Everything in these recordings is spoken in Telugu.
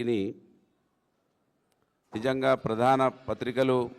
ఇది నిజంగా ప్రధాన పత్రికలు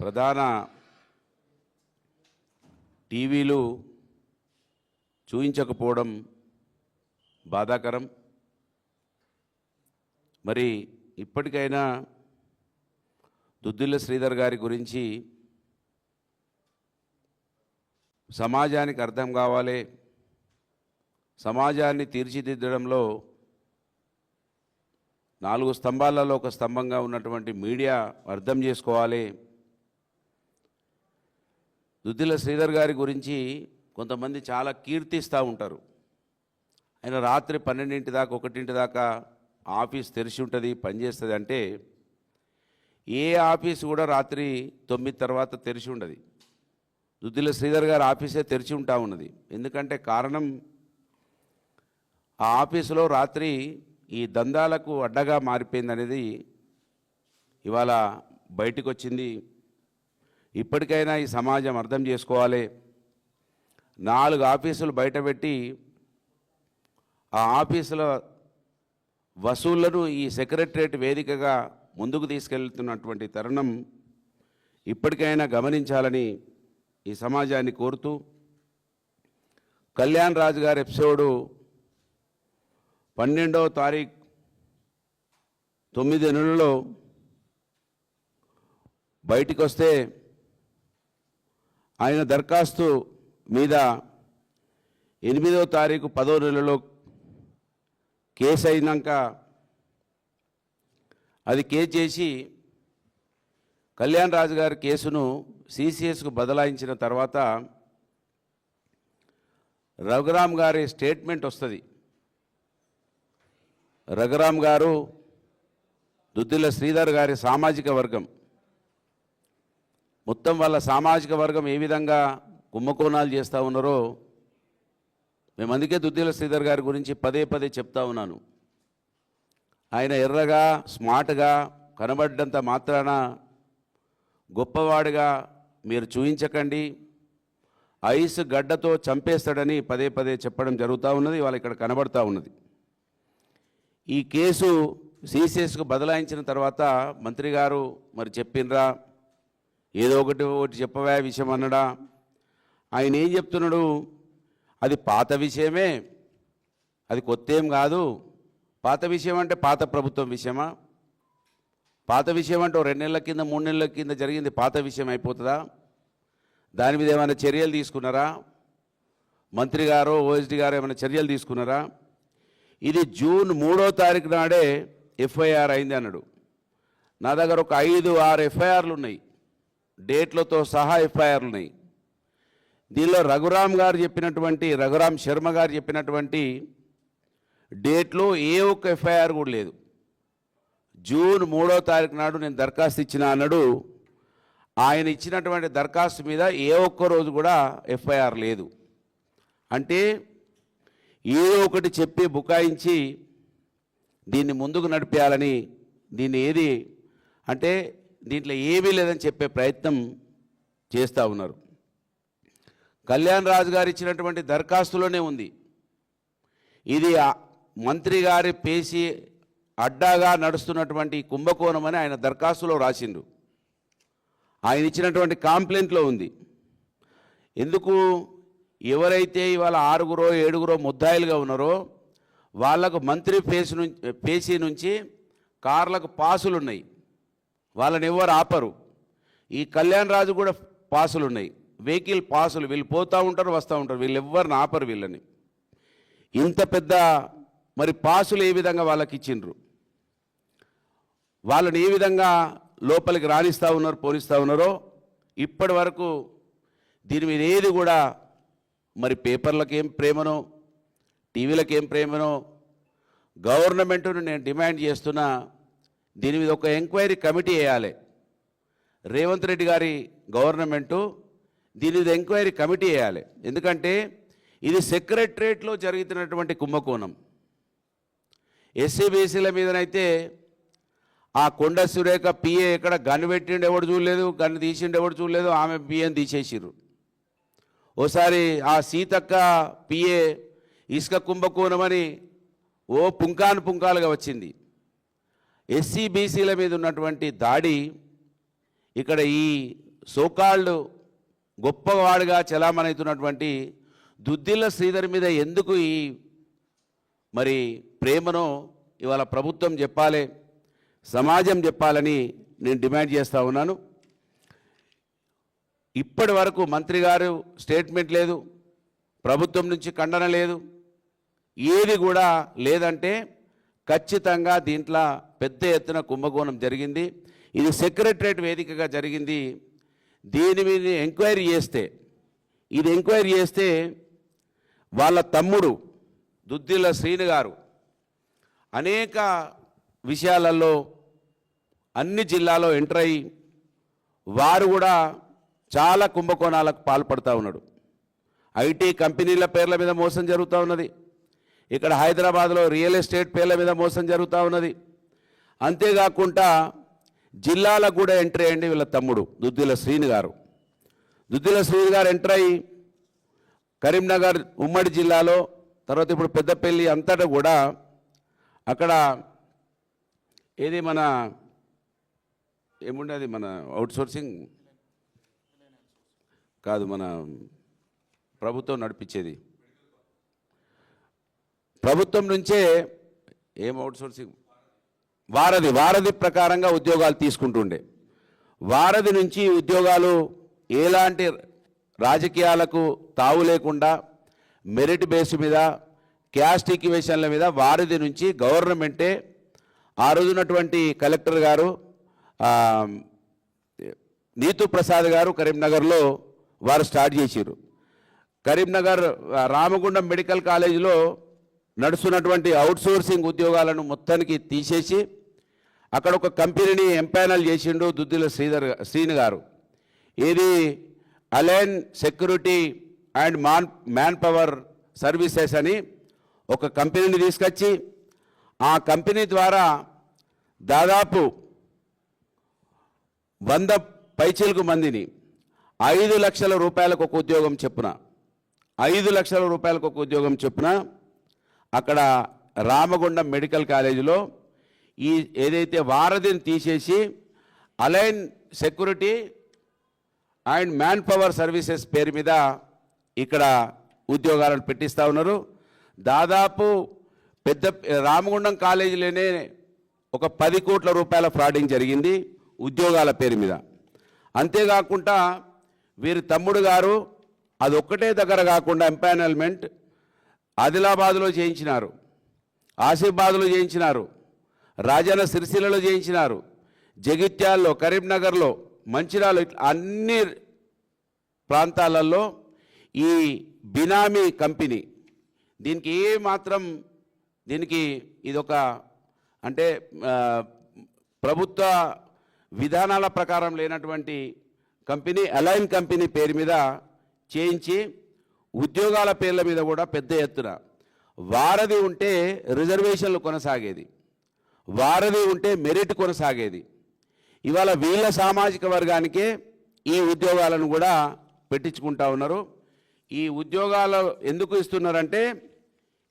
ప్రధాన టీవీలు చూయించకపోవడం బాధాకరం. మరి ఇప్పటికైనా దుద్దిల్ల శ్రీధర్ గారి గురించి సమాజానికి అర్థం కావాలి. సమాజాన్ని తీర్చిదిద్దడంలో నాలుగు స్తంభాలలో ఒక స్తంభంగా ఉన్నటువంటి మీడియా అర్థం చేసుకోవాలి. దుద్దిల శ్రీధర్ గారి గురించి కొంతమంది చాలా కీర్తిస్తూ ఉంటారు. ఆయన రాత్రి పన్నెండింటి దాకా ఒకటింటి దాకా ఆఫీస్ తెరిచి ఉంటుంది పనిచేస్తుంది అంటే ఏ ఆఫీస్ కూడా రాత్రి తొమ్మిది తర్వాత తెరిచి ఉండదు. దుద్దిల శ్రీధర్ గారి ఆఫీసే తెరిచి ఉంటా ఉన్నది. ఎందుకంటే కారణం ఆ ఆఫీసులో రాత్రి ఈ దందాలకు అడ్డగా మారిపోయింది అనేది ఇవాళ బయటకు వచ్చింది ఇప్పటికైనా ఈ సమాజం అర్థం చేసుకోవాలి. నాలుగు ఆఫీసులు బయటపెట్టి ఆ ఆఫీసుల వసూళ్ళను ఈ సెక్రటరేట్ వేదికగా ముందుకు తీసుకెళ్తున్నటువంటి తరుణం ఇప్పటికైనా గమనించాలని ఈ సమాజాన్ని కోరుతూ కళ్యాణ్ రాజు గారి ఎపిసోడు పన్నెండవ తారీఖు తొమ్మిది నెలల్లో బయటికి వస్తే ఆయన దరఖాస్తు మీద ఎనిమిదవ తారీఖు పదో నెలలో కేసు అయినాక అది కేసు చేసి కళ్యాణ్ రాజు గారి కేసును సిసిఎస్కు బదలాయించిన తర్వాత రఘురామ్ గారి స్టేట్మెంట్ వస్తుంది. రఘురామ్ గారు దుద్దిల శ్రీధర్ గారి సామాజిక వర్గం. మొత్తం వాళ్ళ సామాజిక వర్గం ఏ విధంగా కుంభకోణాలు చేస్తూ ఉన్నారో మేము అందుకే దుద్దిల శ్రీధర్ గారి గురించి పదే పదే చెప్తా ఉన్నాను. ఆయన ఎర్రగా స్మార్ట్గా కనబడ్డంత మాత్రాన గొప్పవాడిగా మీరు చూయించకండి. ఐస్ గడ్డతో చంపేస్తాడని పదే పదే చెప్పడం జరుగుతూ ఉన్నది వాళ్ళు ఇక్కడ కనబడతా ఉన్నది. ఈ కేసు సీసీఎస్కు బదలాయించిన తర్వాత మంత్రి గారు మరి చెప్పినరా ఏదో ఒకటి ఒకటి చెప్పవే విషయం అన్నడా? ఆయన ఏం చెప్తున్నాడు? అది పాత విషయమే. అది కొత్త ఏం కాదు. పాత విషయం అంటే పాత ప్రభుత్వం విషయమా? పాత విషయం అంటే రెండు నెలల కింద మూడు నెలల కింద జరిగింది పాత విషయం అయిపోతుందా? దాని మీద ఏమైనా చర్యలు తీసుకున్నారా? మంత్రి గారు ఓఎస్డి గారు ఏమైనా చర్యలు తీసుకున్నారా? ఇది జూన్ మూడో తారీఖు నాడే ఎఫ్ఐఆర్ అయింది అన్నాడు. నా దగ్గర ఒక ఐదు ఆరు ఎఫ్ఐఆర్లు ఉన్నాయి. డేట్లతో సహా ఎఫ్ఐఆర్లు ఉన్నాయి. దీనిలో రఘురామ్ గారు చెప్పినటువంటి రఘురామ్ శర్మ గారు చెప్పినటువంటి డేట్లో ఏ ఒక్క ఎఫ్ఐఆర్ కూడా లేదు. జూన్ మూడో తారీఖు నాడు నేను దరఖాస్తు ఇచ్చిన అన్నాడు. ఆయన ఇచ్చినటువంటి దరఖాస్తు మీద ఏ ఒక్క రోజు కూడా ఎఫ్ఐఆర్ లేదు. అంటే ఏదో ఒకటి చెప్పి బుకాయించి దీన్ని ముందుకు నడిపేయాలని దీన్ని ఏది అంటే దీంట్లో ఏమీ లేదని చెప్పే ప్రయత్నం చేస్తూ ఉన్నారు. కళ్యాణ్ రాజు గారు ఇచ్చినటువంటి దరఖాస్తులోనే ఉంది. ఇది మంత్రి గారి పేసి అడ్డాగా నడుస్తున్నటువంటి కుంభకోణం అని ఆయన దరఖాస్తులో రాసిండు. ఆయన ఇచ్చినటువంటి కాంప్లైంట్లో ఉంది. ఎందుకు ఎవరైతే ఇవాళ ఆరుగురో ఏడుగురో ముద్దాయిలుగా ఉన్నారో వాళ్ళకు మంత్రి పేసి నుంచి పేసీ నుంచి కార్లకు పాసులు ఉన్నాయి వాళ్ళని ఎవరు ఆపరు. ఈ కళ్యాణ్ రాజు కూడా పాసులు ఉన్నాయి వెహికల్ పాసులు వీళ్ళు పోతూ ఉంటారు వస్తూ ఉంటారు. వీళ్ళు ఎవరిని ఆపరు వీళ్ళని. ఇంత పెద్ద మరి పాసులు ఏ విధంగా వాళ్ళకి ఇచ్చిండ్రు? వాళ్ళని ఏ విధంగా లోపలికి రాణిస్తూ ఉన్నారు పోనిస్తూ ఉన్నారో ఇప్పటి వరకు దీని మీద ఏది కూడా మరి పేపర్లకు ఏం ప్రేమనో టీవీలకు ప్రేమనో గవర్నమెంట్ను నేను డిమాండ్ చేస్తున్నా దీని మీద ఒక ఎంక్వైరీ కమిటీ వేయాలి. రేవంత్ రెడ్డి గారి గవర్నమెంటు దీని మీద ఎంక్వైరీ కమిటీ వేయాలి. ఎందుకంటే ఇది సెక్రటరేట్లో జరుగుతున్నటువంటి కుంభకోణం. ఎస్సీబీసీల మీదనైతే ఆ కొండ సురేఖ పిఏ ఎక్కడ గన్ను పెట్టిండు ఎవడు చూడలేదు గన్ను తీసిండు ఎవడు చూడలేదు ఆమె పిఏని తీసేసిర్రు. ఓసారి ఆ సీతక్క పిఏ ఇసుక కుంభకోణమని ఓ పుంకాను పుంకాలుగా వచ్చింది. ఎస్సీ బీసీల మీద ఉన్నటువంటి దాడి ఇక్కడ ఈ సోకాళ్ళు గొప్పవాడుగా చలామణవుతున్నటువంటి దుద్దిల్ల శ్రీధర్ మీద ఎందుకు ఈ మరి ప్రేమను ఇవాళ ప్రభుత్వం చెప్పాలి సమాజం చెప్పాలని నేను డిమాండ్ చేస్తూ ఉన్నాను. ఇప్పటి వరకు మంత్రి గారు స్టేట్మెంట్ లేదు ప్రభుత్వం నుంచి ఖండన లేదు. ఏది కూడా లేదంటే ఖచ్చితంగా దీంట్లో పెద్ద ఎత్తున కుంభకోణం జరిగింది. ఇది సెక్రటరేట్ వేదికగా జరిగింది. దీని మీద ఎంక్వైరీ చేస్తే ఇది ఎంక్వైరీ చేస్తే వాళ్ళ తమ్ముడు దుద్దిల్ల శ్రీను గారు అనేక విషయాలలో అన్ని జిల్లాలో ఎంటర్ అయ్యి వారు కూడా చాలా కుంభకోణాలకు పాల్పడుతూ ఉన్నాడు. ఐటీ కంపెనీల పేర్ల మీద మోసం జరుగుతూ ఉన్నది. ఇక్కడ హైదరాబాద్లో రియల్ ఎస్టేట్ పేర్ల మీద మోసం జరుగుతూ ఉన్నది. అంతేకాకుండా జిల్లాలకు కూడా ఎంట్రీ అయ్యండి వీళ్ళ తమ్ముడు దుద్దిల శ్రీని గారు. దుద్దిల శ్రీని గారు ఎంటర్ అయ్యి కరీంనగర్ ఉమ్మడి జిల్లాలో తర్వాత ఇప్పుడు పెద్దపల్లి అంతటా కూడా అక్కడ ఏది మన ఏముండేది మన అవుట్సోర్సింగ్ కాదు మన ప్రభుత్వం నడిపించేది. ప్రభుత్వం నుంచే ఏం అవుట్సోర్సింగ్? వారధి వారధి ప్రకారంగా ఉద్యోగాలు తీసుకుంటుండే. వారధి నుంచి ఉద్యోగాలు ఎలాంటి రాజకీయాలకు తావు లేకుండా మెరిట్ బేస్ మీద క్యాస్ట్ ఈక్వేషన్ల మీద వారధి నుంచి గవర్నమెంటే ఆ రోజున్నటువంటి కలెక్టర్ గారు నీతు ప్రసాద్ గారు కరీంనగర్లో వారు స్టార్ట్ చేశారు కరీంనగర్ రామగుండం మెడికల్ కాలేజీలో నడుస్తున్నటువంటి అవుట్సోర్సింగ్ ఉద్యోగాలను మొత్తానికి తీసేసి అక్కడ ఒక కంపెనీని ఎంపానల్ చేసిండు దుద్దిల శ్రీధర్ శ్రీని గారు. ఇది Align security and man manpower services అని ఒక కంపెనీని తీసుకొచ్చి ఆ కంపెనీ ద్వారా దాదాపు వంద పైచీలకు మందిని ఐదు లక్షల రూపాయలకు ఒక ఉద్యోగం చెప్పున ఐదు లక్షల రూపాయలకు ఒక ఉద్యోగం చెప్పున అక్కడ రామగుండం మెడికల్ కాలేజీలో ఈ ఏదైతే వారధిని తీసేసి Align security and manpower services పేరు మీద ఇక్కడ ఉద్యోగాలను పెట్టిస్తూ ఉన్నారు. దాదాపు పెద్ద రామగుండం కాలేజీలోనే ఒక పది కోట్ల రూపాయల ఫ్రాడింగ్ జరిగింది ఉద్యోగాల పేరు మీద. అంతేకాకుండా వీరి తమ్ముడు గారు అది ఒక్కటే దగ్గర కాకుండా ఎంపానల్మెంట్ ఆదిలాబాద్లో చేయించినారు ఆసిఫాబాద్లో చేయించినారు రాజన్న సిరిసిల్లలో చేయించినారు జగిత్యాల్లో కరీంనగర్లో మంచిర్యాల ఇట్లా అన్ని ప్రాంతాలలో ఈ బినామీ కంపెనీ దీనికి ఏ మాత్రం దీనికి ఇదొక అంటే ప్రభుత్వ విధానాల ప్రకారం లేనటువంటి కంపెనీ అలైన్ కంపెనీ పేరు మీద చేయించి ఉద్యోగాల పేర్ల మీద కూడా పెద్ద ఎత్తున వారధి ఉంటే రిజర్వేషన్లు కొనసాగేది. వారధి ఉంటే మెరిట్ కొనసాగేది. ఇవాళ వీళ్ళ సామాజిక వర్గానికే ఈ ఉద్యోగాలను కూడా పెట్టించుకుంటా ఉన్నారు. ఈ ఉద్యోగాలు ఎందుకు ఇస్తున్నారంటే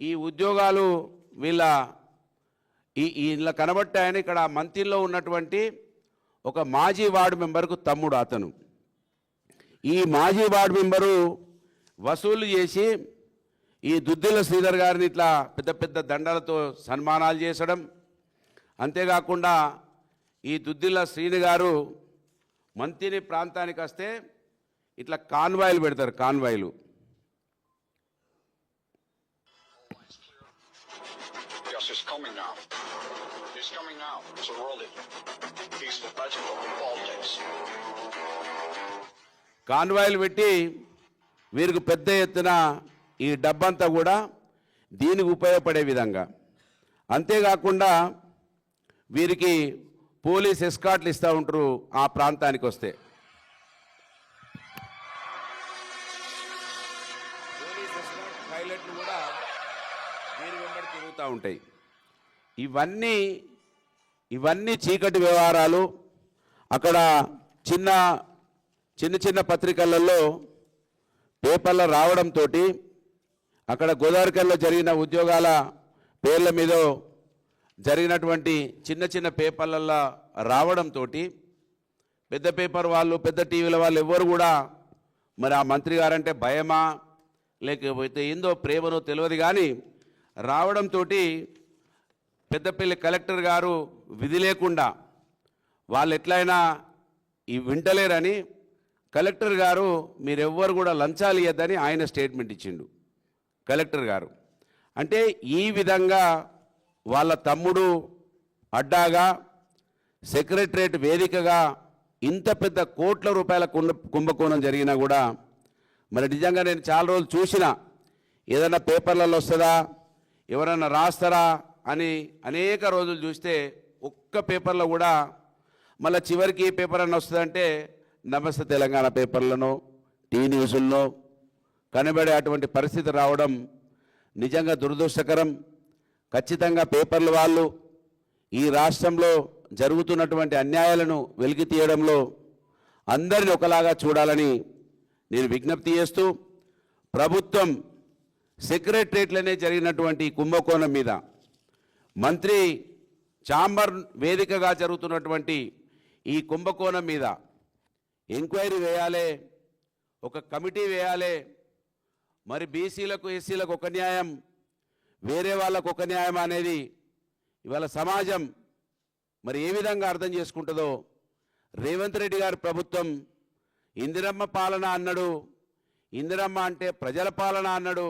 ఈ ఉద్యోగాలు వీళ్ళ ఈ ఇలా కనబట్టాయని ఇక్కడ మంత్రిలో ఉన్నటువంటి ఒక మాజీ వార్డు మెంబర్కు తమ్ముడు అతను. ఈ మాజీ వార్డు మెంబరు వసూలు చేసి ఈ దుద్దిల శ్రీధర్ గారిని ఇట్లా పెద్ద పెద్ద దండలతో సన్మానాలు చేసడం. అంతేకాకుండా ఈ దుద్దిల శ్రీని గారు మంతిని ప్రాంతానికి వస్తే ఇట్లా కాన్వాయిలు పెడతారు కాన్వాయిలు. Yes, is coming now. It's coming now. So roll it. He's the president of politics. కాన్వాయిలు పెట్టి వీరికి పెద్ద ఎత్తున ఈ డబ్బంతా కూడా దీనికి ఉపయోగపడే విధంగా అంతేకాకుండా వీరికి పోలీస్ ఎస్కాట్లు ఇస్తూ ఉంటారు ఆ ప్రాంతానికి వస్తే పైలట్లు కూడా వీరి వెంబడి తిరుగుతూ ఉంటాయి ఇవన్నీ ఇవన్నీ చీకటి వ్యవహారాలు. అక్కడ చిన్న చిన్న చిన్న పత్రికలలో పేపర్లో రావడంతో అక్కడ గోదావరికల్లో జరిగిన ఉద్యోగాల పేర్ల మీద జరిగినటువంటి చిన్న చిన్న పేపర్లలో రావడంతో పెద్ద పేపర్ వాళ్ళు పెద్ద టీవీల వాళ్ళు ఎవ్వరు కూడా మరి ఆ మంత్రి గారంటే భయమా లేకపోతే ఏందో ప్రేమనో తెలియదు కానీ రావడంతో పెద్దపల్లి కలెక్టర్ గారు విధి లేకుండా వాళ్ళు ఎట్లయినా ఈ వింటలేరని కలెక్టర్ గారు మీరెవ్వరు కూడా లంచాలు ఇవ్వద్దని ఆయన స్టేట్మెంట్ ఇచ్చిండు కలెక్టర్ గారు. అంటే ఈ విధంగా వాళ్ళ తమ్ముడు అడ్డాగా సెక్రటరేట్ వేదికగా ఇంత పెద్ద కోట్ల రూపాయల కుంభ కుంభకోణం జరిగినా కూడా మరి నిజంగా నేను చాలా రోజులు చూసిన ఏదైనా పేపర్లలో వస్తుందా ఎవరైనా రాస్తారా అని అనేక రోజులు చూస్తే ఒక్క పేపర్లో కూడా మళ్ళీ చివరికి ఏ పేపర్ అన్న వస్తుందంటే నమస్తే తెలంగాణ పేపర్లను టీ న్యూస్ల్లో కనబడే అటువంటి పరిస్థితి రావడం నిజంగా దురదృష్టకరం. ఖచ్చితంగా పేపర్ల వాళ్ళు ఈ రాష్ట్రంలో జరుగుతున్నటువంటి అన్యాయాలను వెలికి తీయడంలో అందరిని ఒకలాగా చూడాలని నేను విజ్ఞప్తి చేస్తూ ప్రభుత్వం సెక్రటరేట్లనే జరిగినటువంటి కుంభకోణం మీద మంత్రి చాంబర్ వేదికగా జరుగుతున్నటువంటి ఈ కుంభకోణం మీద ఎంక్వైరీ వేయాలి ఒక కమిటీ వేయాలి మరి బీసీలకు ఎస్సీలకు ఒక న్యాయం వేరే వాళ్ళకు ఒక న్యాయం అనేది ఇవాళ సమాజం మరి ఏ విధంగా అర్థం చేసుకుంటుందో రేవంత్ రెడ్డి గారి ప్రభుత్వం ఇందిరమ్మ పాలన అన్నాడు. ఇందిరమ్మ అంటే ప్రజల పాలన అన్నాడు.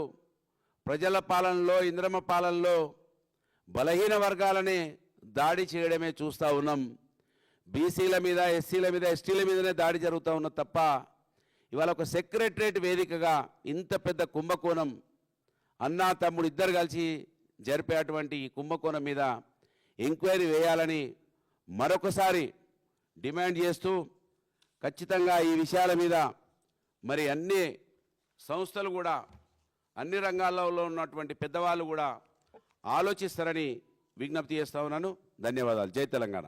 ప్రజల పాలనలో ఇందిరమ్మ పాలనలో బలహీన వర్గాలని దాడి చేయడమే చూస్తూ ఉన్నాం. బీసీల మీద ఎస్సీల మీద ఎస్టీల మీదనే దాడి జరుగుతూ ఉన్నది తప్ప ఇవాళ ఒక సెక్రటరేట్ వేదికగా ఇంత పెద్ద కుంభకోణం అన్నా తమ్ముడు ఇద్దరు కలిసి జరిపేటువంటి ఈ కుంభకోణం మీద ఎంక్వైరీ వేయాలని మరొకసారి డిమాండ్ చేస్తూ ఖచ్చితంగా ఈ విషయాల మీద మరి అన్ని సంస్థలు కూడా అన్ని రంగాల్లో ఉన్నటువంటి పెద్దవాళ్ళు కూడా ఆలోచిస్తారని విజ్ఞప్తి చేస్తా ఉన్నాను. ధన్యవాదాలు. జై తెలంగాణ.